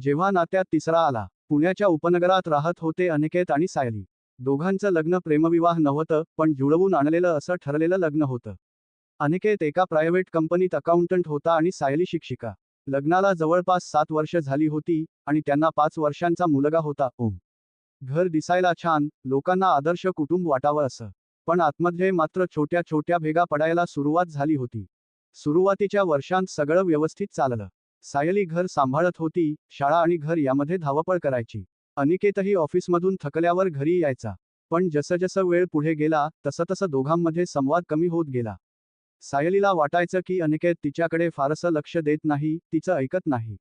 जेव्हा नात्यात तिसरा आला पुण्याच्या उपनगरात राहत होते अनिकेत आणि सायली. दोघांचं लग्न प्रेमविवाह नव्हतं पण जुळवून आणलेलं असं ठरलेलं लग्न होतं. अनिकेत एका प्रायव्हेट कंपनीत अकाउंटंट होता आणि सायली शिक्षिका. लग्नाला जवळपास सात वर्ष झाली होती आणि त्यांना पाच वर्षांचा मुलगा होता ओम. घर दिसायला छान लोकांना आदर्श कुटुंब वाटावं असं. पण आतमध्ये मात्र छोट्या छोट्या भेगा पडायला सुरुवात झाली होती. सुरुवातीच्या वर्षांत सगळं व्यवस्थित चाललं. सायली घर सांभाळत होती शाळा आणि घर यामध्ये धावपळ करायची. अनिकेतही ऑफिसमधून थकल्यावर घरी यायचा. पण जसजसं वेळ पुढे गेला तसं तसं दोघांमध्ये संवाद कमी होत गेला. सायलीला वाटायचं की अनिकेत तिच्याकडे फारसं लक्ष देत नाही तिचं ऐकत नाही.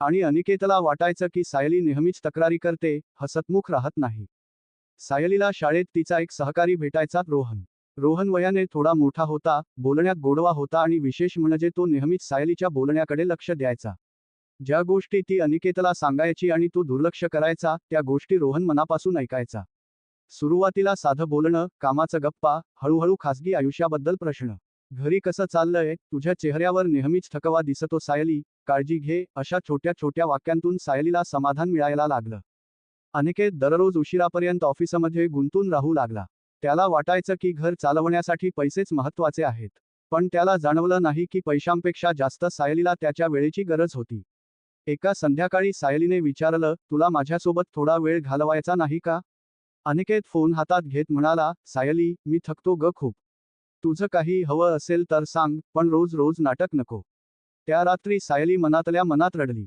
आणि अनिकेतला वाटायचं की सायली नेहमीच तक्रारी करते हसतमुख राहत नाही. सायलीला शाळेत तिचा एक सहकारी भेटायचा रोहन. रोहन वयाने थोडा मोठा होता बोलण्यात गोडवा होता आणि विशेष म्हणजे तो नेहमीच सायलीच्या बोलण्याकडे लक्ष द्यायचा. ज्या गोष्टी ती अनिकेतला सांगायची आणि तो दुर्लक्ष करायचा त्या गोष्टी रोहन मनापासून ऐकायचा. सुरुवातीला साधं बोलणं कामाचं गप्पा हळूहळू खासगी आयुष्याबद्दल प्रश्न. घरी कसं चाललंय तुझ्या चेहऱ्यावर नेहमीच थकवा दिसतो सायली काळजी घे अशा छोट्या छोट्या वाक्यांतून सायलीला समाधान मिळायला लागलं. अनिकेत दररोज उशिरापर्यंत ऑफिसमध्ये गुंतून राहू लागला. त्याला वाटायचं की घर चालवण्यासाठी पैसेच महत्त्वाचे आहेत. पण त्याला जाणवलं नाही की पैशांपेक्षा जास्त सायलीला त्याच्या वेळेची गरज होती. एका संध्याकाळी सायलीने विचारलं तुला माझ्यासोबत थोडा वेळ घालवायचा नाही का? अनिकेत फोन हातात घेत म्हणाला सायली मी थकतो ग खूप. तुझं काही हवं असेल तर सांग पण रोज रोज नाटक नको. त्या रात्री सायली मनातल्या मनात रडली.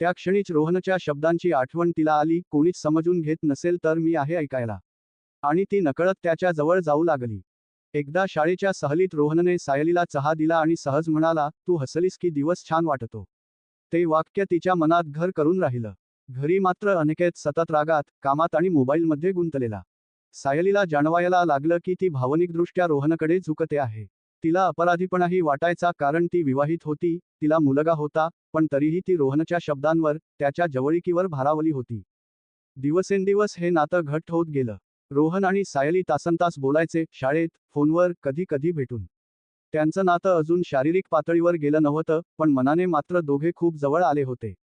त्या क्षणीच रोहनच्या शब्दांची आठवण तिला आली कोणीच समजून घेत नसेल तर मी आहे ऐकायला. आणि ती नकळत त्याच्याजवळ जाऊ लागली. एकदा शाळेच्या सहलीत रोहनने सायलीला चहा दिला आणि सहज म्हणाला तू हसलीस की दिवस छान वाटतो. ते वाक्य तिच्या मनात घर करून राहिलं. घरी मात्र अनिकेत सतत रागात कामात आणि मोबाईलमध्ये गुंतलेला. सायलीला जाणवायला लागलं की ती भावनिकदृष्ट्या रोहनकडे झुकते आहे. तिला अपराधीपणाही वाटायचा कारण ती विवाहित होती तिला मुलगा होता पण तरीही ती रोहनच्या शब्दांवर त्याच्या जवळिकीवर भारावली होती. दिवसेंदिवस हे नातं घट्ट होत गेलं. रोहन आणि सायली तासनतास बोलायचे शाळेत फोनवर कधी कधी भेटून. त्यांचं नातं अजून शारीरिक पातळीवर गेलं नव्हतं पण मनाने मात्र दोघे खूप जवळ आले होते.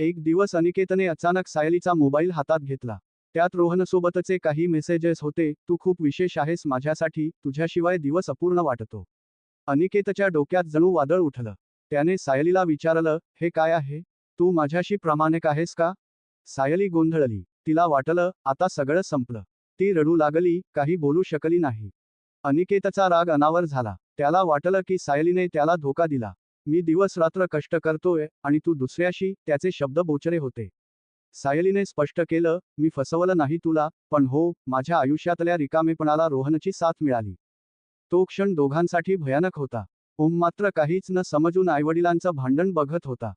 एक दिवस अनिकेतने अचानक सायलीचा मोबाईल हातात घेतला. त्यात रोहनसोबतचे काही मेसेजेस होते तू खूप विशेष आहेस माझ्यासाठी तुझ्याशिवाय दिवस अपूर्ण वाटतो. अनिकेतच्या डोक्यात जणू वादळ उठलं. त्याने सायलीला विचारलं हे काय आहे? तू माझ्याशी प्रामाणिक आहेस का? सायली गोंधळली. तिला वाटलं आता सगळं संपलं. ती रडू लागली काही बोलू शकली नाही. अनिकेतचा राग अनावर झाला. त्याला वाटलं की सायलीने त्याला धोका दिला. मी दिवस रात्र कष्ट करतोय आणि तू दुसऱ्याशी त्याचे शब्द बोचरे होते. सायलीने स्पष्ट केलं मी फसवलं नाही तुला पण हो माझ्या आयुष्यातल्या रिकामेपणाला रोहनची साथ मिळाली. तो क्षण दोघांसाठी भयानक होता. ओम मात्र काहीच न समजून आईवडिलांचं भांडण बघत होता.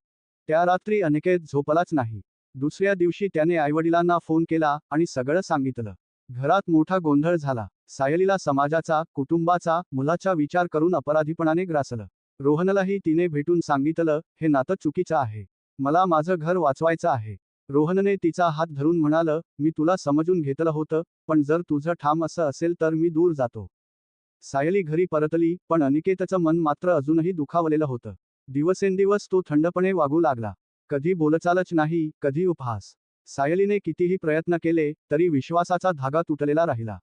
त्या रात्री अनिकेत झोपलाच नाही. दुसऱ्या दिवशी त्याने आईवडिलांना फोन केला आणि सगळं सांगितलं. घरात मोठा गोंधळ झाला. सायलीला समाजाचा कुटुंबाचा मुलाचा विचार करून अपराधीपणाने ग्रासलं. रोहनलाही तिने भेटून सांगितलं हे नातं चुकीचं आहे. मला माझं घर वाचवायचं आहे. रोहनने तिचा हात धरून म्हणालं मी तुला समजून घेतलं होतं पण जर तुझं ठाम असं असेल तर मी दूर जातो. सायली घरी परतली पण अनिकेतचं मन मात्र अजूनही दुखावलेलं होतं. दिवसेंदिवस तो थंडपणे वागू लागला. कधी बोलचालच नाही कधी उपहास. सायलीने कितीही प्रयत्न केले तरी विश्वासाचा धागा तुटलेला राहिला.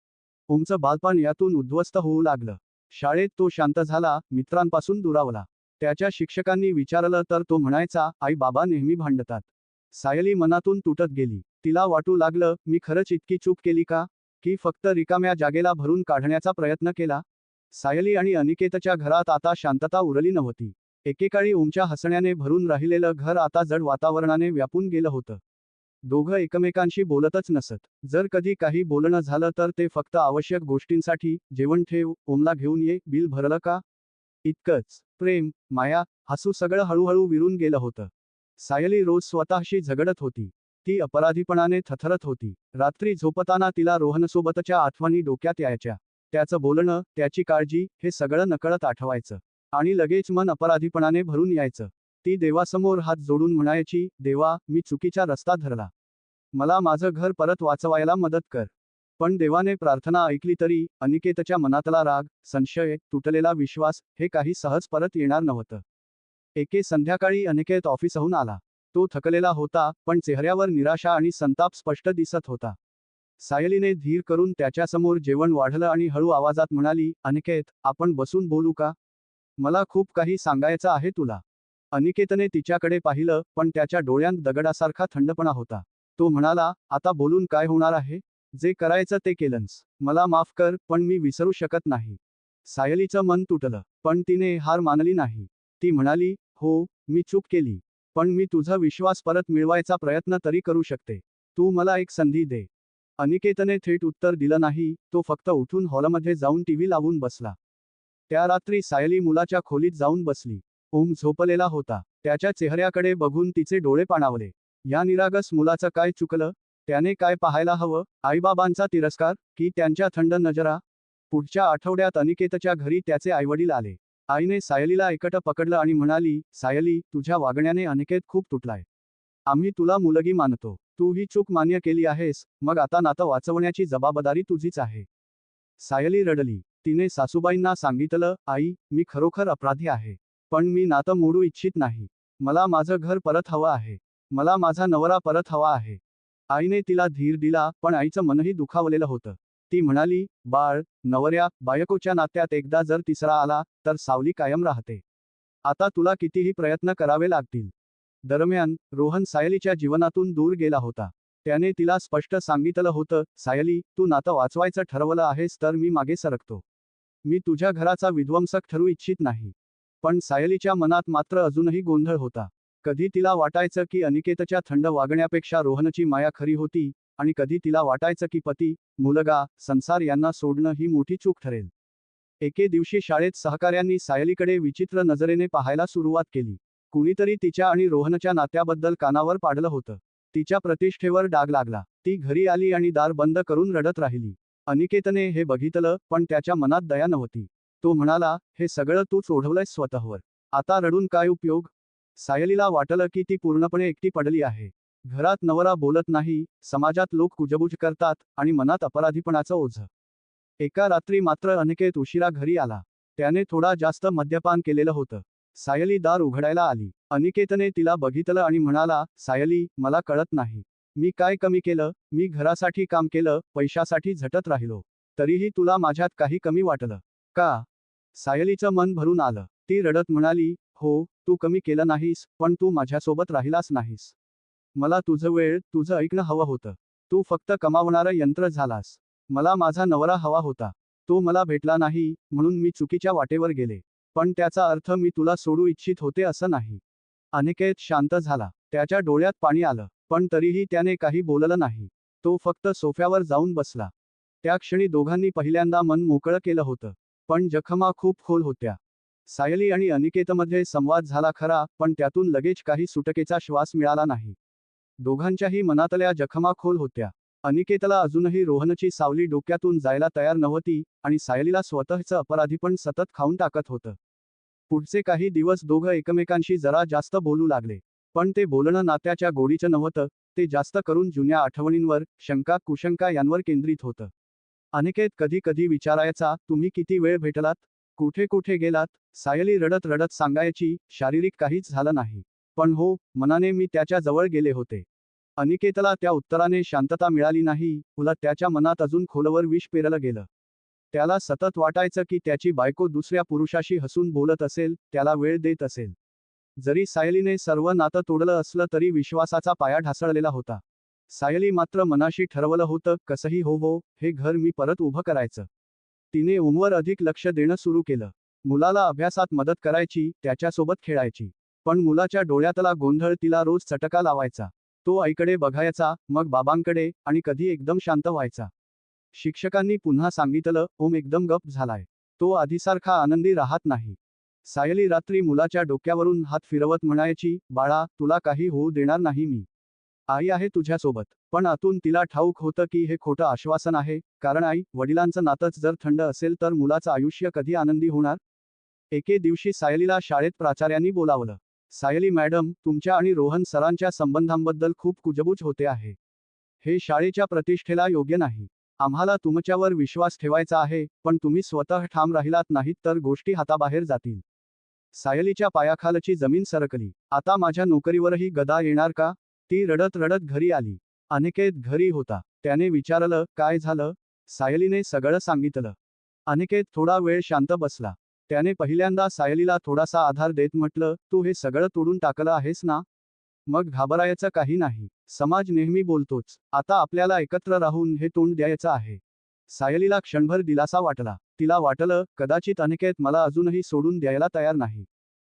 उमचं बालपण यातून उद्ध्वस्त होऊ लागलं. शाळेत तो शांत झाला मित्रांपासून दुरावला. त्याच्या शिक्षकांनी विचारलं तर तो म्हणायचा आई बाबा नेहमी भांडतात. सायली मनातून तुटत गेली. तिला वाटू लागलं मी खरंच इतकी चूक केली का? की फक्त रिकाम्या जागेला भरून काढण्याचा प्रयत्न केला? सायली आणि अनिकेतच्या घरात आता शांतता उरली नव्हती. एकेकाळी ओमच्या हसण्याने भरून राहिलेलं घर आता जड वातावरणाने व्यापून गेलं होतं. दोघं एकमेकांशी बोलतच नसत. जर कधी काही बोलणं झालं तर ते फक्त आवश्यक गोष्टींसाठी जेवण ठेव ओमला घेऊन ये बिल भरलं का? इतकंच. प्रेम माया हसू सगळं हळूहळू विरून गेलं होतं. सायली रोज स्वतःशी झगडत होती. ती अपराधीपणाने थथरत होती. रात्री झोपताना तिला रोहनसोबतच्या आठवणी डोक्यात यायच्या. त्याचं बोलणं त्याची काळजी हे सगळं नकळत आठवायचं. आणि लगेच मन अपराधीपणाने भरून यायचं. ती देवासमोर हात जोडून म्हणायची देवा मी चुकीचा रस्ता धरला. मला माझं घर परत वाचवायला मदत कर. पण देवाने प्रार्थना ऐकली तरी अनिकेतच्या मनातला राग संशय तुटलेला विश्वास हे काही सहज परत येणार नव्हतं. एके संध्याकाळी अनिकेत ऑफिसहून आला. तो थकलेला होता पण चेहऱ्यावर निराशा आणि संताप स्पष्ट दिसत होता. सायलीने धीर करून त्याच्यासमोर जेवण वाढलं आणि हळू आवाजात म्हणाली अनिकेत आपण बसून बोलू का? मला खूप काही सांगायचं आहे तुला. अनिकेतने तिच्याकडे पाहिलं पण त्याच्या डोळ्यांत दगडासारखा थंडपणा होता. तो म्हणाला आता बोलून काय होणार आहे? जे करायचं ते केलंस. मला माफ कर पण मी विसरू शकत नाही. सायलीचं मन तुटलं पण तिने हार मानली नाही. ती म्हणाली हो मी चूक केली पण मी तुझा विश्वास परत मिळवायचा प्रयत्न तरी करू शकते. तू मला एक संधी दे. अनिकेतने थेट उत्तर दिलं नाही तो फक्त उठून हॉलमध्ये जाऊन टीव्ही लावून बसला. त्या रात्री सायली मुलाच्या खोलीत जाऊन बसली. ओम झोपलेला होता. त्याच्या चेहऱ्याकडे बघून तिचे डोळे पाणावले. या निरागस मुलाचं काय चुकलं? त्याने काय पाहायला हवं? आईबाबांचा तिरस्कार? की त्यांच्या थंड नजरा? पुढच्या आठवड्यात अनिकेतच्या घरी त्याचे आईवडील आले. आईने सायलीला एकट पकडलं आणि म्हणाली सायली तुझ्या वागण्याने अनिकेत खूप तुटलाय. आम्ही तुला मुलगी मानतो. तू ही चूक मान्य केली आहेस. मग आता नातं वाचवण्याची जबाबदारी तुझीच आहे. सायली रडली. तिने सासूबाईंना सांगितलं आई मी खरोखर अपराधी आहे. पण मी नातं मोडू इच्छित नाही. मला माझं घर परत हवं आहे. मला माझा नवरा परत हवा आहे. आईने तिला धीर दिला पण आईचं मनही दुखावलेलं होतं. ती म्हणाली बाळ नवऱ्या बायकोच्या नात्यात एकदा जर तिसरा आला तर सावली कायम राहते. आता तुला कितीही प्रयत्न करावे लागतील. दरम्यान रोहन सायलीच्या जीवनातून दूर गेला होता. त्याने तिला स्पष्ट सांगितलं होतं सायली तू नातं वाचवायचं ठरवलं आहेस तर मी मागे सरकतो. मी तुझ्या घराचा विध्वंसक ठरू इच्छित नाही. पण सायलीच्या मनात मात्र अजूनही गोंधळ होता. कधी तिला वाटायचं की अनिकेतच्या थंड वागण्यापेक्षा रोहनची माया खरी होती आणि कधी तिला वाटायचं की पती मुलगा संसार यांना सोडणं ही मोठी चूक ठरेल. एके दिवशी शाळेत सहकाऱ्यांनी सायलीकडे विचित्र नजरेने पाहायला सुरुवात केली. कुणीतरी तिच्या आणि रोहनच्या नात्याबद्दल कानावर पाडलं होतं. तिच्या प्रतिष्ठेवर डाग लागला. ती घरी आली आणि दार बंद करून रडत राहिली. अनिकेतने हे बघितलं पण त्याच्या मनात दया नव्हती. तो म्हणाला हे सगळं तूच ओढवलंयस स्वतःवर. आता रडून काय उपयोग सायलीला वाटलं की ती पूर्णपणे एकटी पडली आहे. घरात नवरा बोलत नाही समाजात लोक कुजबुज करतात आणि मनात अपराधीपणाचं ओझ. एका रात्री मात्र अनिकेत उशिरा घरी आला. त्याने थोडा जास्त मद्यपान केलेलं होतं. सायली दार उघडायला आली. अनिकेतने तिला बघितलं आणि म्हणाला सायली मला कळत नाही. मी काय कमी केलं? मी घरासाठी काम केलं पैशासाठी झटत राहिलो. तरीही तुला माझ्यात काही कमी वाटलं. का? सायलीचं मन भरून आलं. ती रडत म्हणाली हो तू कमी केलं नाहीस पण तू माझ्यासोबत राहिलास नाहीस. मला तुझं वेळ तुझं ऐकणं हवं होतं. तू फक्त कमावणारं यंत्र झालास. मला माझा नवरा हवा होता. तो मला भेटला नाही म्हणून मी चुकीच्या वाटेवर गेले. पण त्याचा अर्थ मी तुला सोडू इच्छित होते असं नाही. अनिकेत शांत झाला. त्याच्या डोळ्यात पाणी आलं पण तरीही त्याने काही बोललं नाही. तो फक्त सोफ्यावर जाऊन बसला. त्या क्षणी दोघांनी पहिल्यांदा मन मोकळं केलं होतं. पण जखमा खूप खोल होत्या. सायली आणि अनिकेतमध्ये संवाद झाला खरा पण त्यातून लगेच काही सुटकेचा श्वास मिळाला नाही. दोघांच्याही मनातल्या जखमा खोल होत्या. अनिकेतला अजूनही रोहनची सावली डोक्यातून जायला तयार नव्हती आणि सायलीला स्वतःचं अपराधीपण सतत खाऊन टाकत होतं. पुढचे काही दिवस दोघं एकमेकांशी जरा जास्त बोलू लागले. पण ते बोलणं नात्याच्या गोडीचं नव्हतं ते जास्त करून जुन्या आठवणींवर शंका कुशंका यांवर केंद्रित होतं. अनिकेत कधी कधी विचारायचा तुम्ही किती वेळ भेटलात? कुठे कुठे गेलात? सायली रडत रडत सांगायची शारीरिक काहीच झालं नाही. पण हो मनाने मी त्याच्याजवळ गेले होते. अनिकेतला त्या उत्तराने शांतता मिळाली नाही उलट त्याच्या मनात अजून खोलवर विष पेरलं गेलं. त्याला सतत वाटायचं की त्याची बायको दुसऱ्या पुरुषाशी हसून बोलत असेल त्याला वेळ देत असेल. जरी सायलीने सर्व नातं तोडलं असलं तरी विश्वासाचा पाया ढासळलेला होता. सायली मात्र मनाशी ठरवलं होतं कसंही हो हो हे घर मी परत उभं करायचं. तिने ओमवर अधिक लक्ष देणं सुरू केलं. मुलाला अभ्यासात मदत करायची त्याच्यासोबत खेळायची. पण मुलाच्या डोळ्यातला गोंधळ तिला रोज चटका लावायचा. तो आईकडे बघायचा मग बाबांकडे आणि कधी एकदम शांत व्हायचा. शिक्षकांनी पुन्हा सांगितलं ओम एकदम गप झालाय. तो आधीसारखा आनंदी राहत नाही. सायली रात्री मुलाच्या डोक्यावरून हात फिरवत म्हणायची बाळा तुला काही होऊ देणार नाही मी. आई आहे तुझ्यासोबत. पण आतून तिला ठाऊक होतं की हे खोटं आश्वासन आहे. कारण आई वडिलांचं नातंच जर थंड असेल तर मुलाचं आयुष्य कधी आनंदी होणार? एके दिवशी सायलीला शाळेत प्राचार्यांनी बोलावलं. सायली मॅडम तुमच्या आणि रोहन सरांच्या संबंधांबद्दल खूप कुजबूज होते आहे. हे शाळेच्या प्रतिष्ठेला योग्य नाही. आम्हाला तुमच्यावर विश्वास ठेवायचा आहे पण तुम्ही स्वतः ठाम राहिलात नाहीत तर गोष्टी हाताबाहेर जातील. सायलीच्या पायाखालची जमीन सरकली. आता माझ्या नोकरीवरही गदा येणार का? ती रडत रडत घरी आली. अनिकेत घरी होता. त्याने विचारलं काय झालं? सायलीने सगळं सांगितलं. अनिकेत थोडा वेळ शांत बसला. त्याने पहिल्यांदा सायलीला थोडासा आधार देत म्हटलं तू हे सगळं तोडून टाकलं आहेस ना? मग घाबरायचं काही नाही. समाज नेहमी बोलतोच. आता आपल्याला एकत्र राहून हे तोंड द्यायचं आहे. सायलीला क्षणभर दिलासा वाटला. तिला वाटलं कदाचित अनिकेत मला अजूनही सोडून द्यायला तयार नाही.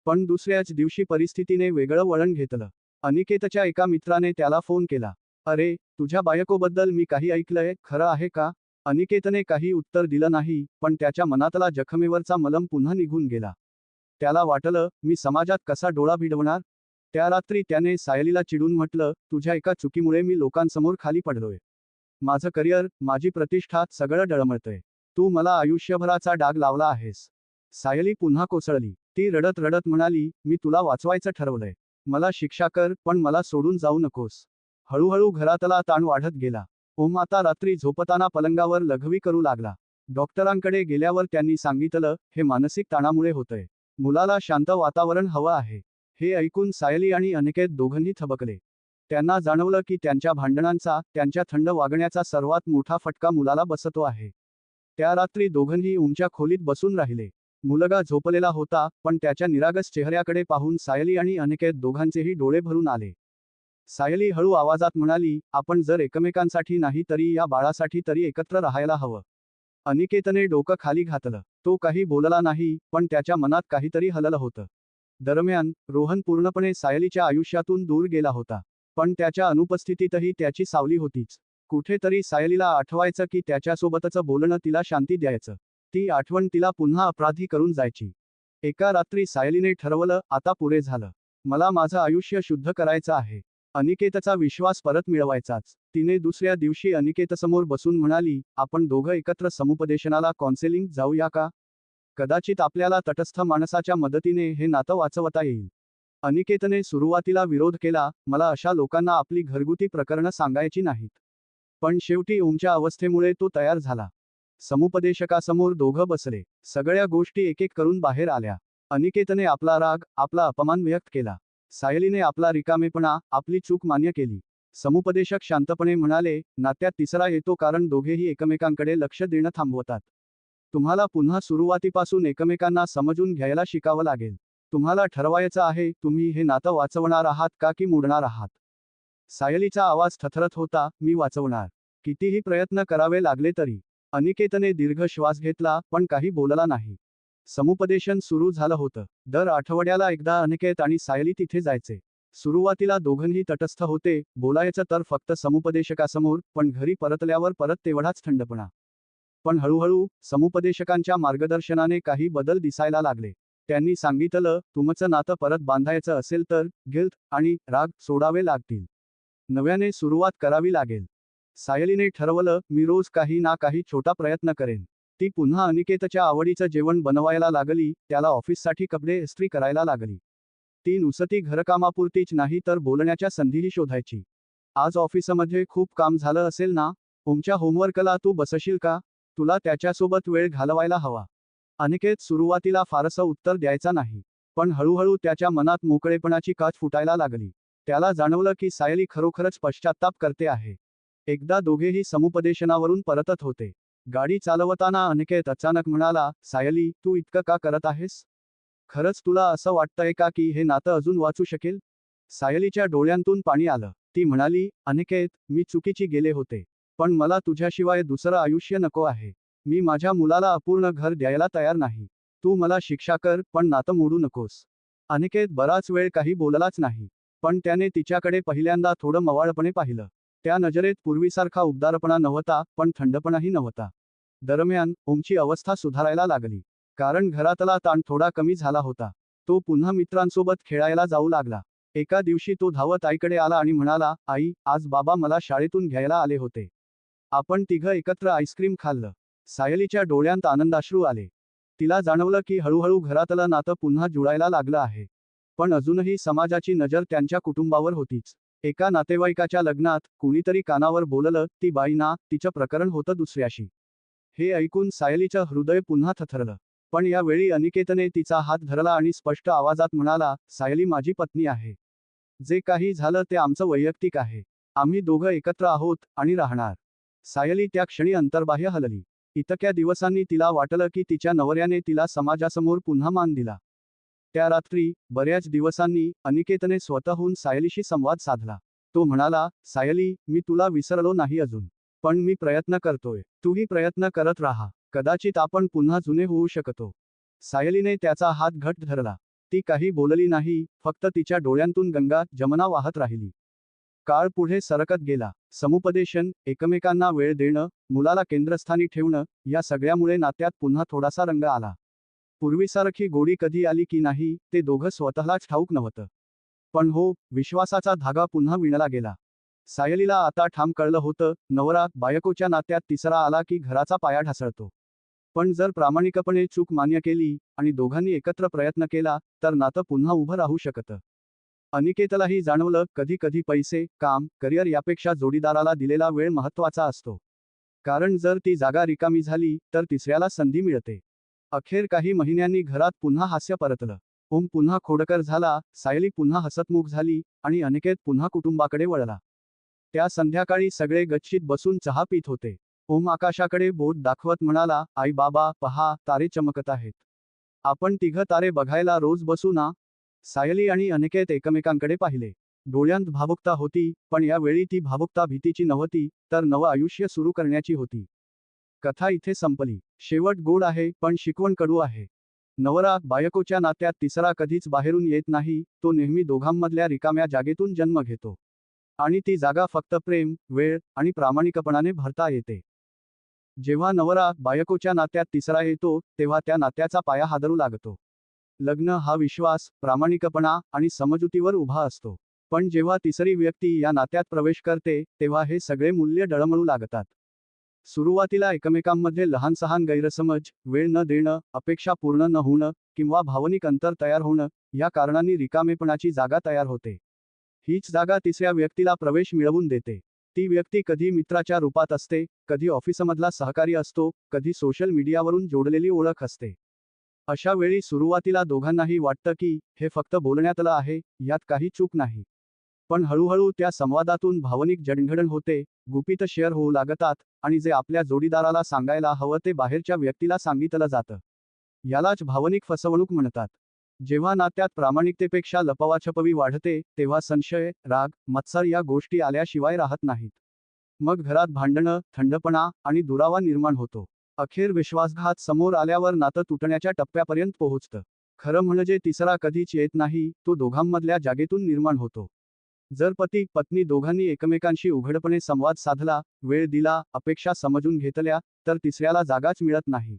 पण दुसऱ्याच दिवशी परिस्थितीने वेगळं वळण घेतलं. अनिकेतच्या एका मित्राने त्याला फोन केला. अरे तुझ्या बायकोबद्दल मी काही ऐकलंय खरं आहे का? अनिकेतने काही उत्तर दिलं नाही पण त्याच्या मनातला जखमेवरचा मलम पुन्हा निघून गेला. त्याला वाटलं मी समाजात कसा डोळा भिडवणार? त्या रात्री त्याने सायलीला चिडून म्हटलं तुझ्या एका चुकीमुळे मी लोकांसमोर खाली पडलोय. माझं करिअर माझी प्रतिष्ठा सगळं डळमळतंय. तू मला आयुष्यभराचा डाग लावला आहेस. सायली पुन्हा कोसळली. ती रडत रडत म्हणाली मी तुला वाचवायचं ठरवलंय. मला शिक्षा कर पण मला सोडून जाऊ नकोस. हळूहळू घरातला ताण वाढत गेला. ओम आता रात्री झोपताना पलंगावर लघवी करू लागला. डॉक्टरांकडे गेल्यावर त्यांनी सांगितलं हे मानसिक ताणामुळे होतंय. मुलाला शांत वातावरण हवं आहे. हे ऐकून सायली आणि अनिकेत दोघांनी थबकले. त्यांना जाणवलं की त्यांच्या भांडणांचा त्यांच्या थंड वागण्याचा सर्वात मोठा फटका मुलाला बसतो आहे. त्या रात्री दोघंही उमच्या खोलीत बसून राहिले. मुलगा झोपलेला होता पण त्याच्या निरागस चेहऱ्याकडे पाहून सायली आणि अनिकेत दोघांचेही डोळे भरून आले. सायली हळू आवाजात म्हणाली आपण जर एकमेकांसाठी नाही तरी या बाळासाठी तरी एकत्र राहायला हवं. अनिकेतने डोकं खाली घातलं. तो काही बोलला नाही पण त्याच्या मनात काहीतरी हललं होतं. दरम्यान रोहन पूर्णपणे सायलीच्या आयुष्यातून दूर गेला होता पण त्याच्या अनुपस्थितीतही त्याची सावली होतीच. कुठेतरी सायलीला आठवायचं की त्याच्यासोबतचं बोलणं तिला शांती द्यायचं. ती आठवण तिला पुन्हा अपराधी करून जायची. एका रात्री सायलीने ठरवलं आता पुरे झालं. मला माझं आयुष्य शुद्ध करायचं आहे. अनिकेतचा विश्वास परत मिळवायचाच. तिने दुसऱ्या दिवशी अनिकेतसमोर बसून म्हणाली आपण दोघं एकत्र समुपदेशनाला कॉन्सेलिंग जाऊया का? कदाचित आपल्याला तटस्थ माणसाच्या मदतीने हे नातं वाचवता येईल. अनिकेतने सुरुवातीला विरोध केला मला अशा लोकांना आपली घरगुती प्रकरणं सांगायची नाहीत. पण शेवटी ओमच्या अवस्थेमुळे तो तयार झाला. समुपदेशकासमोर दोघं बसले. सगळ्या गोष्टी एकेक करून बाहेर आल्या. अनिकेतने आपला राग आपला अपमान व्यक्त केला. सायलीने आपला रिकामेपणा आपली चूक मान्य केली. समुपदेशक शांतपणे म्हणाले नात्यात तिसरा येतो कारण दोघेही एकमेकांकडे लक्ष देणं थांबवतात. तुम्हाला पुन्हा सुरुवातीपासून एकमेकांना समजून घ्यायला शिकावं लागेल. तुम्हाला ठरवायचं आहे तुम्ही हे नातं वाचवणार आहात का की मोडणार आहात? सायलीचा आवाज थथरत होता मी वाचवणार. कितीही प्रयत्न करावे लागले तरी. अनिकेतने दीर्घ श्वास घेतला पण काही बोलला नाही. समुपदेशन सुरू झालं होतं. दर आठवड्याला एकदा अनिकेत आणि सायली तिथे जायचे. सुरुवातीला दोघंही तटस्थ होते बोलायचं तर फक्त समुपदेशकासमोर पण घरी परतल्यावर परत तेवढाच थंडपणा. पण हळूहळू समुपदेशकांच्या मार्गदर्शनाने काही बदल दिसायला लागले. त्यांनी सांगितलं तुमचं नातं परत बांधायचं असेल तर गिल्ट आणि राग सोडावे लागतील. नव्याने सुरुवात करावी लागेल. सायलीने ठरवलं मी रोज काही ना काही छोटा प्रयत्न करेन. ती पुन्हा अनिकेतच्या आवडीचं जेवण बनवायला लागली त्याला ऑफिससाठी कपडे इस्त्री करायला लागली. ती नुसती घरकामापुरतीच नाही तर बोलण्याच्या संधीही शोधायची. आज ऑफिसमध्ये खूप काम झालं असेल ना? ओमच्या होमवर्कला तू बसशील का? तुला त्याच्यासोबत वेळ घालवायला हवा. अनिकेत सुरुवातीला फारसं उत्तर द्यायचा नाही पण हळूहळू त्याच्या मनात मोकळेपणाची काच फुटायला लागली. त्याला जाणवलं की सायली खरोखरच पश्चाताप करते आहे. एकदा दोघेही समुपदेशनावरून परतत होते. गाडी चालवताना अनिकेत अचानक म्हणाला सायली तू इतकं का करत आहेस? खरंच तुला असं वाटतंय का की हे नातं अजून वाचू शकेल? सायलीच्या डोळ्यांतून पाणी आलं. ती म्हणाली अनिकेत मी चुकीची गेले होते पण मला तुझ्याशिवाय दुसरं आयुष्य नको आहे. मी माझ्या मुलाला अपूर्ण घर द्यायला तयार नाही. तू मला शिक्षा कर पण नातं मोडू नकोस. अनिकेत बराच वेळ काही बोललाच नाही पण त्याने तिच्याकडे पहिल्यांदा थोडं मवाळपणे पाहिलं. त्या नजरेत पूर्वीसारखा उबदारपणा नव्हता पण थंडपणाही नव्हता. दरम्यान ओमची अवस्था सुधारायला लागली. कारण घरातला ताण थोडा कमी झाला होता. तो पुन्हा मित्रांसोबत खेळायला जाऊ लागला. एका दिवशी तो धावत आईकडे आला आणि म्हणाला आई आज बाबा मला शाळेतून घ्यायला आले होते. आपण तिघं एकत्र आईस्क्रीम खाल्लं. सायलीच्या डोळ्यांत आनंदाश्रू आले. तिला जाणवलं की हळूहळू घरातलं नातं पुन्हा जुळायला लागलं आहे. पण अजूनही समाजाची नजर त्यांच्या कुटुंबावर होतीच. एका नातेवाईकाच्या लग्नात कुणीतरी कानावर बोललं ती बाई ना तिचं प्रकरण होतं दुसऱ्याशी. हे ऐकून सायलीचं हृदय पुन्हा थथरलं पण यावेळी अनिकेतने तिचा हात धरला आणि स्पष्ट आवाजात म्हणाला सायली माझी पत्नी आहे. जे काही झालं ते आमचं वैयक्तिक आहे. आम्ही दोघं एकत्र आहोत आणि राहणार. सायली त्या क्षणी अंतर्बाह्य हलली. इतक्या दिवसांनी तिला वाटलं की तिच्या नवऱ्याने तिला समाजासमोर पुन्हा मान दिला. त्या रात्री बऱ्याच दिवसांनी अनिकेतने स्वतःहून सायलीशी संवाद साधला. तो म्हणाला सायली मी तुला विसरलो नाही अजून पण मी प्रयत्न करतोय. तूही प्रयत्न करत राहा. कदाचित आपण पुन्हा जुने होऊ शकतो. सायलीने त्याचा हात घट धरला. ती काही बोलली नाही फक्त तिच्या डोळ्यांतून गंगा जमना वाहत राहिली. काळ पुढे सरकत गेला. समुपदेशन एकमेकांना वेळ देणं मुलाला केंद्रस्थानी ठेवणं या सगळ्यामुळे नात्यात पुन्हा थोडासा रंग आला. पूर्वीसारखी गोडी कधी आली की नाही ते दोघं स्वतःलाच ठाऊक नव्हतं. पण हो विश्वासाचा धागा पुन्हा विणला गेला. सायलीला आता ठाम कळलं होतं नवरा बायकोच्या नात्यात तिसरा आला की घराचा पाया ढासळतो. पण जर प्रामाणिकपणे चूक मान्य केली आणि दोघांनी एकत्र प्रयत्न केला तर नातं पुन्हा उभं राहू शकतं. अनिकेतलाही जाणवलं कधी कधी पैसे काम करिअर यापेक्षा जोडीदाराला दिलेला वेळ महत्त्वाचा असतो. कारण जर ती जागा रिकामी झाली तर तिसऱ्याला संधी मिळते. अखेर काही महिन्यांनी घरात पुन्हा हास्य परतलं. ओम पुन्हा खोडकर झाला सायली पुन्हा हसतमुख झाली आणि अनिकेत पुन्हा कुटुंबाकडे वळला. त्या संध्याकाळी सगळे गच्चीत बसून चहा पित होते. ओम आकाशाकडे बोट दाखवत म्हणाला आई बाबा पहा तारे चमकत आहेत. आपण तिघ तारे बघायला रोज बसू ना? सायली आणि अनिकेत एकमेकांकडे पाहिले. डोळ्यांत भावुकता होती पण यावेळी ती भावुकता भीतीची नव्हती तर नवं आयुष्य सुरू करण्याची होती. कथा इथे संपली. शेवट गोड आहे पण शिकवण कडू आहे. नवरा बायकोच्या नात्यात तिसरा कधीच बाहेरून येत नाही तो नेहमी दोघांमधल्या रिकाम्या जागेतून जन्म घेतो. आणि ती जागा फक्त प्रेम वेळ आणि प्रामाणिकपणाने भरता येते. जेव्हा नवरा बायकोच्या नात्यात तिसरा येतो तेव्हा त्या नात्याचा पाया हादरू लागतो. लग्न हा विश्वास प्रामाणिकपणा आणि समजुतीवर उभा असतो. पण जेव्हा तिसरी व्यक्ती या नात्यात प्रवेश करते तेव्हा हे सगळे मूल्य डळमळू लागतात. सुरुवातीला एकमेकांमध्ये लहान सहान गैरसमज वेळ न देणं अपेक्षा पूर्ण न होणं किंवा भावनिक अंतर तयार होणं या कारणांनी रिकामेपणाची जागा तयार होते. हीच जागा तिसऱ्या व्यक्तीला प्रवेश मिळवून देते. ती व्यक्ती कधी मित्राच्या रूपात असते कधी ऑफिसमधला सहकारी असतो कधी सोशल मीडियावरून जोडलेली ओळख असते. अशा वेळी सुरुवातीला दोघांनाही वाटतं की हे फक्त बोलण्यातलं आहे यात काही चूक नाही. पण हळूहळू त्या संवादातून भावनिक जडणघडण होते गुपित शेअर होऊ लागतात आणि जे आपल्या जोडीदाराला सांगायला हवं ते बाहेरच्या व्यक्तीला सांगितलं जातं. यालाच भावनिक फसवणूक म्हणतात. जेव्हा नात्यात प्रामाणिकतेपेक्षा लपवाछपवी वाढते तेव्हा संशय राग मत्सर या गोष्टी आल्याशिवाय राहत नाहीत. मग घरात भांडणं थंडपणा आणि दुरावा निर्माण होतो. अखेर विश्वासघात समोर आल्यावर नातं तुटण्याच्या टप्प्यापर्यंत पोहोचतं. खरं म्हणजे तिसरा कधीच येत नाही तो दोघांमधल्या जागेतून निर्माण होतो. जर पती पत्नी दोघांनी एकमेकांशी उघडपणे संवाद साधला वेळ दिला अपेक्षा समजून घेतल्या तर तिसऱ्याला जागाच मिळत नाही.